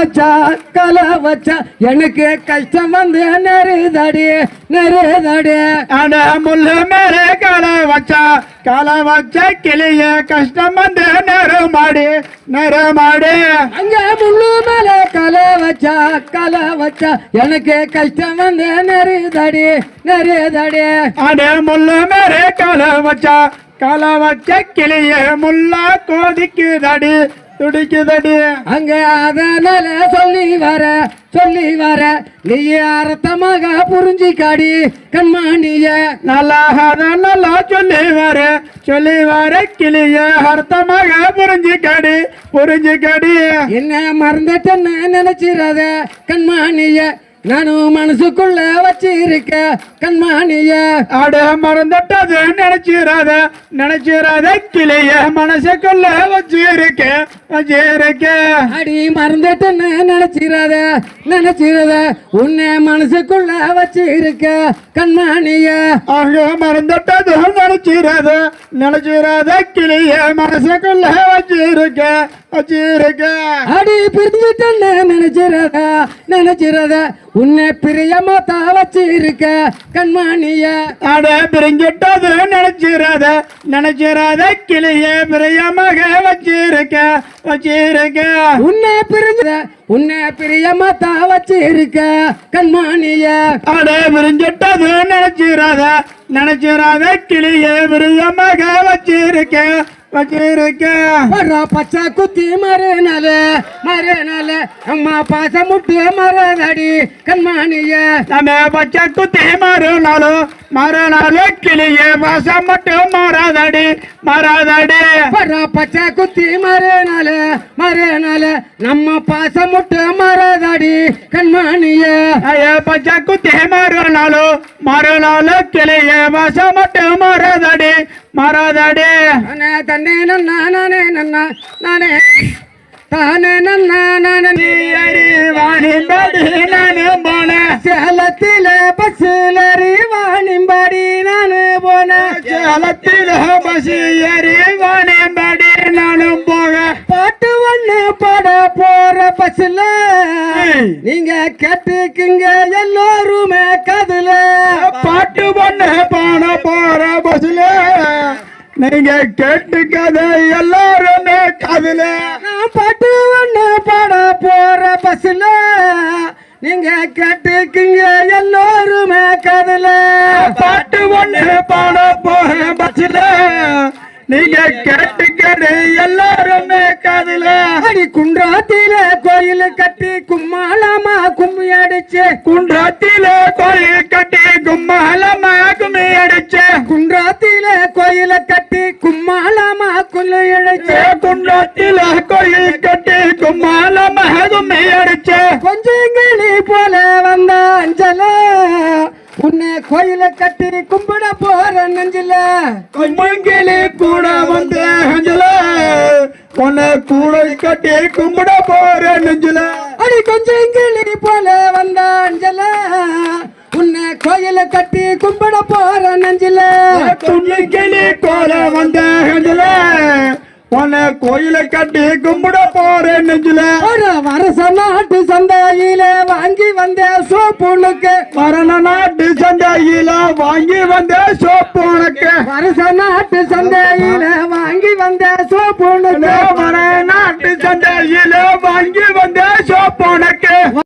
வச்சா கலை வச்சா எனக்கு கஷ்டம் வந்து நெருதடி நெருதடி. அட முள்ளு மேலே காலை வச்சா காலை வச்ச கிளிய கஷ்டம் வந்து நெருமாடி நெருமாடி. அங்க முள்ளு மேல கலை வச்சா கலை வச்சா எனக்கு கஷ்டம் வந்து நெருதடி நெருதடி. அட முள்ளு மேலே காலை வச்சா காலை வச்ச கிளிய முள்ளா கோதிக்குதடி. துடிக்குதடி. அங்க அதனால சொல்லி வர சொல்லி வர. நீ அர்த்தமாக புரிஞ்சிக்காடி கண்மாணிய. நல்லா நல்லா சொல்லி வர சொல்லி வர கிளிய அர்த்தமாக புரிஞ்சுக்கடி புரிஞ்சுக்கடி. என்ன மறந்துட்டேன்னு நினைச்சிடாத கண்மாணிய. நானும் மனசுக்குள்ள வச்சிருக்க கண்மாணிய அட மறந்துட்டது நினைச்சிராத நினைச்சிராத கிளிய மனசுக்குள்ள வச்சிருக்க வச்சிருக்க. அடி மறந்துட்டேன்னு நினைச்சிடாத நினைச்சிடாத உன்னை மனசுக்குள்ள வச்சிருக்க கண்மாணிய ஆக மறந்துட்டது நினைச்சிராத நினைச்சிராத கிளிய மனசுக்குள்ள வச்சிருக்க வச்சிருக்க. அடி பிரிஞ்சிட்டேன்னு நினைச்சிடாத நினைச்சிடாத உன்னை பிரியமா தான் வச்சிருக்க கண்மாணிய. அட பிரிஞ்சிட்டது நினைச்சிராத நினைச்சிராத கிளிய பிரியமாக வச்சிருக்க வச்சிருக்க. உன்னை பிரிஞ்ச உன்னை பிரியமா தான் வச்சிருக்க கண்மாணிய. அட விரிஞ்சிட்டது நினைச்சிராத நினைச்சிராத கிளிய விரியமாக வச்சிருக்க பச்சை குத்தி மறுநாள் மறுநாள். அம்மா பாச முட்டு மரதடி கண்மாணிய. நம்ம பச்சை குத்தி மறுநாளும் மறுநாள் கிளிய வாசம் மட்டும் மாறாதடி மாறாதடி வர்ற பச்சை குத்தி மறுநாள் மறுநாள். நம்ம பாச முட்டு மரதடி கண்மாணிய. ஐய பச்சை குத்தி மறுநாளும் மறுநாள் கிளிய வாசம் மட்டும் மாறாதடி மாறாதடி. நானே தன்னே நன்னா நானே நன்னா நானே. தானே நன்னா நானே. நீ அறிவானின்படி நானும் போனேன் சேலத்தில பஸ்ஸில் வாணிம்படி நானு போனேன் சேலத்தில் பசி ஏறி வாணியம்படி நானும் பாட போற பஸ்ல. நீங்க கேட்டுக்குங்க எல்லோருமே கதுல. பாட்டு பண்ண பாட போற பஸ்ல நீங்க கேட்டுக்கத எல்லாருமே காதுல. நான் பாட்டு ஒண்ணு பாட போற பஸ்ல நீங்க கேட்டுக்குங்க எல்லோருமே கதுல. பாட்டு ஒண்ணு பாட போற பஸ்ல நீங்க கேட்டுக்கத எல்லாருமே காதுல. அடி குன்றாத்தில கோயில் கட்டி கும்மாளமா கும்மி அடிச்சு. குன்றத்தில கோயில் கட்டி கும்மாலமா கும்மி அடிச்ச. குன்றாத்தில கோயில கட்டி கும்மாளமா குள்ளு இழைச்சு குன்றத்தில கோயில் கட்டி கும்மாலமா கும்மி அடிச்ச. கொஞ்சம் கிளி போல வந்த அஞ்சல உன்னை கோயில கட்டி கும்பிட போற நெஞ்சில. கும்பங்கிளி கூட வந்து அஞ்சல. உன்னை கூட கட்டி கும்பிட போற நெஞ்சில. அடி கொஞ்சம் கிளி போல வந்த அஞ்சல. உன்னை கோயில கட்டி கும்பிட போற நெஞ்சில. கும்பங்கிளி கூட வந்த அஞ்சல. உன்னை கோயில கட்டி கும்பிட போற நெஞ்சில. ஒரு வருஷ நாட்டு சந்தையில வாங்கி வந்த சோப்புனுக்கு மரண நாட்டு சந்தையில வாங்கி வந்த சோப்பு உனக்கு வருஷ நாட்டு சந்தையில வாங்கி வந்த சோப்புனுக்கு